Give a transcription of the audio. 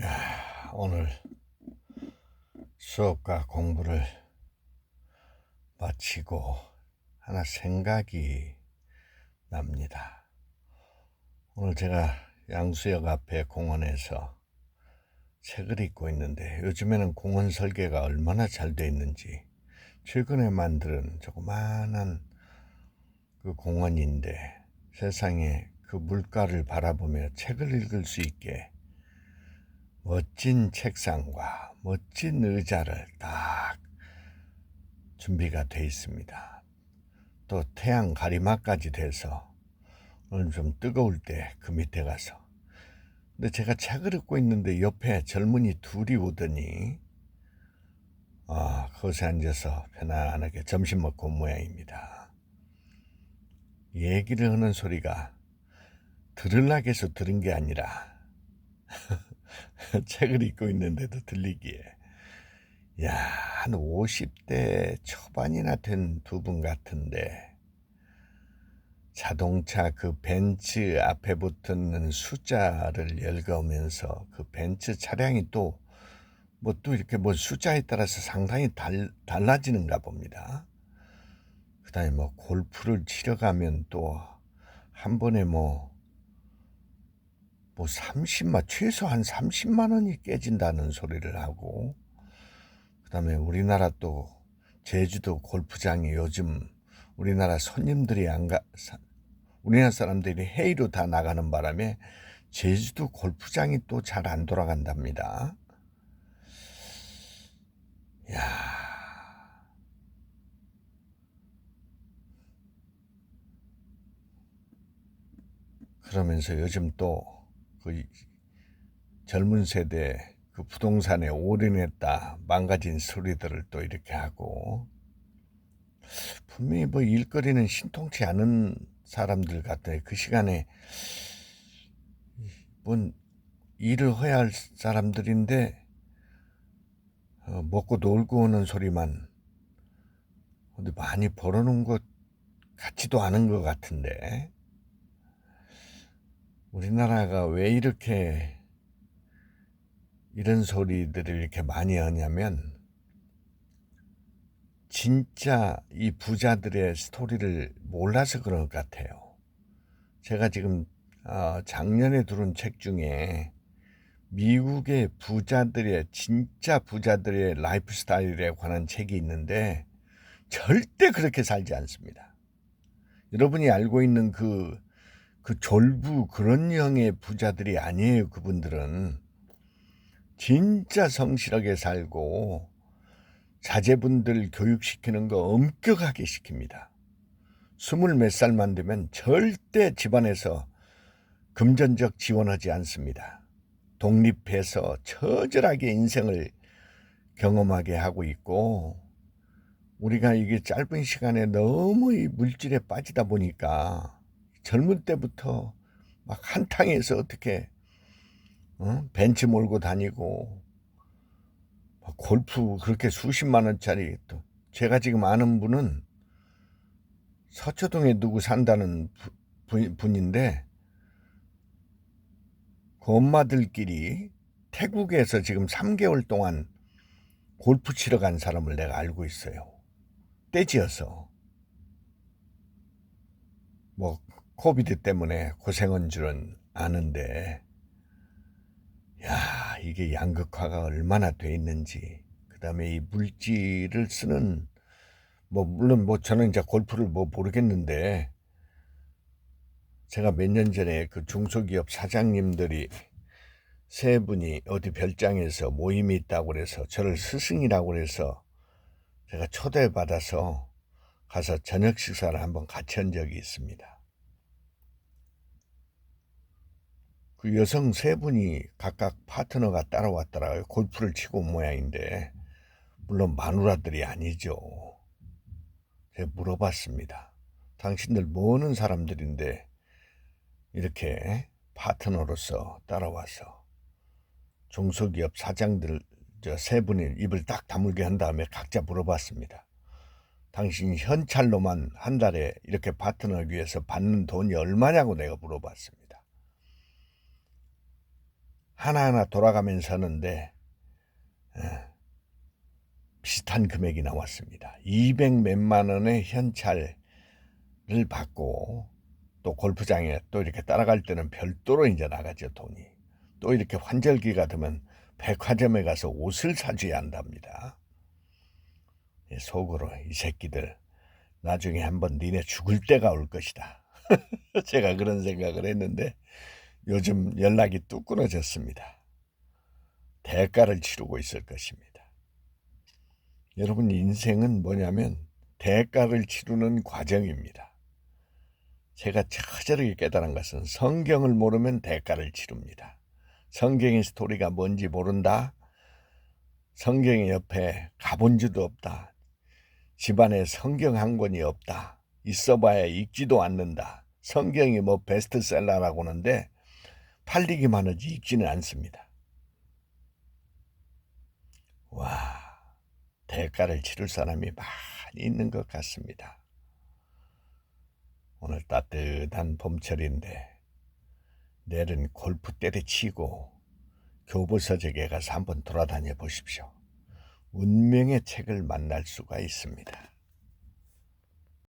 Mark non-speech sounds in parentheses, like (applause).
야, 오늘 수업과 공부를 마치고 하나 생각이 납니다. 오늘 제가 양수역 앞에 공원에서 책을 읽고 있는데 요즘에는 공원 설계가 얼마나 잘 돼 있는지 최근에 만든 조그마한 그 공원인데 세상에 그 물가를 바라보며 책을 읽을 수 있게 멋진 책상과 멋진 의자를 딱 준비가 돼 있습니다. 또 태양 가리마까지 돼서 오늘 좀 뜨거울 때 그 밑에 가서 근데 제가 책을 읽고 있는데 옆에 젊은이 둘이 오더니 아, 거기서 앉아서 편안하게 점심 먹고 온 모양입니다. 얘기를 하는 소리가 해서 들은 게 아니라 (laughs) 책을 읽고 있는데도 들리기에 야, 한 50대 초반이나 된 두 분 같은데 자동차 그 벤츠 앞에 붙는 숫자를 읽으면서 그 벤츠 차량이 또 뭐 또 이렇게 뭐 숫자에 따라서 상당히 달, 달라지는가 봅니다. 그 다음에 뭐 골프를 치러 가면 또 한 번에 뭐 뭐 30만 최소 한 30만 원이 깨진다는 소리를 하고 그다음에 우리나라 또 제주도 골프장이 요즘 우리나라 손님들이 안 가 우리나라 사람들이 해외로 다 나가는 바람에 제주도 골프장이 또 잘 안 돌아간답니다. 야. 그러면서 요즘 또 그 젊은 세대 그 부동산에 올인했다 망가진 소리들을 또 이렇게 하고 분명히 뭐 일거리는 신통치 않은 사람들 같아요. 그 시간에 뭔 일을 해야 할 사람들인데 어, 먹고 놀고 오는 소리만 근데 많이 벌어놓은 것 같지도 않은 것 같은데 우리나라가 왜 이렇게 이런 소리들을 이렇게 많이 하냐면 진짜 이 부자들의 스토리를 몰라서 그런 것 같아요. 제가 지금 어, 작년에 들은 책 중에 미국의 부자들의 진짜 부자들의 라이프 스타일에 관한 책이 있는데 절대 그렇게 살지 않습니다. 여러분이 알고 있는 그, 그 졸부 그런 형의 부자들이 아니에요. 그분들은 진짜 성실하게 살고 자제분들 교육시키는 거 엄격하게 시킵니다. 스물 몇 살만 되면 절대 집안에서 금전적 지원하지 않습니다. 독립해서 처절하게 인생을 경험하게 하고 있고 우리가 이게 짧은 시간에 너무 이 물질에 빠지다 보니까 젊은 때부터 막 한탕에서 어떻게 어? 벤치 몰고 다니고 골프 그렇게 수십만 원짜리 또 제가 지금 아는 분은 서초동에 누구 산다는 부, 분인데 그 엄마들끼리 태국에서 지금 3개월 동안 골프 치러 간 사람을 내가 알고 있어요. 떼지어서. 뭐, 코비드 때문에 고생한 줄은 아는데, 야, 이게 양극화가 얼마나 돼 있는지, 그 다음에 이 물질을 쓰는, 뭐, 물론 뭐 저는 이제 골프를 뭐 모르겠는데, 제가 몇 년 전에 그 중소기업 사장님들이 세 분이 어디 별장에서 모임이 있다고 그래서 저를 스승이라고 그래서 제가 초대받아서 가서 저녁 식사를 한번 같이 한 적이 있습니다. 그 여성 세 분이 각각 파트너가 따라왔더라고요. 골프를 치고 온 모양인데, 물론 마누라들이 아니죠. 제가 물어봤습니다. 당신들 뭐하는 사람들인데, 이렇게 파트너로서 따라와서 중소기업 사장들 저 세 분이 입을 딱 다물게 한 다음에 각자 물어봤습니다. 당신 현찰로만 한 달에 이렇게 파트너 위해서 받는 돈이 얼마냐고 내가 물어봤습니다. 하나하나 돌아가면서 하는데 어, 비슷한 금액이 나왔습니다. 200 몇만 원의 현찰을 받고 또 골프장에 또 이렇게 따라갈 때는 별도로 이제 나가죠 돈이. 또 이렇게 환절기가 되면 백화점에 가서 옷을 사줘야 한답니다. 예, 속으로 이 새끼들 나중에 한번 니네 죽을 때가 올 것이다. (laughs) 제가 그런 생각을 했는데 요즘 연락이 뚝 끊어졌습니다. 대가를 치르고 있을 것입니다. 여러분 인생은 뭐냐면 대가를 치르는 과정입니다. 제가 처절하게 깨달은 것은 성경을 모르면 대가를 치릅니다. 성경의 스토리가 뭔지 모른다. 성경의 옆에 가본 적도 없다. 집안에 성경 한 권이 없다. 있어봐야 읽지도 않는다. 성경이 뭐 베스트셀러라고 하는데 팔리기만 하지 읽지는 않습니다. 와, 대가를 치를 사람이 많이 있는 것 같습니다. 오늘 따뜻한 봄철인데 내일은 골프 때려치고 교보서적에 가서 한번 돌아다녀 보십시오. 운명의 책을 만날 수가 있습니다.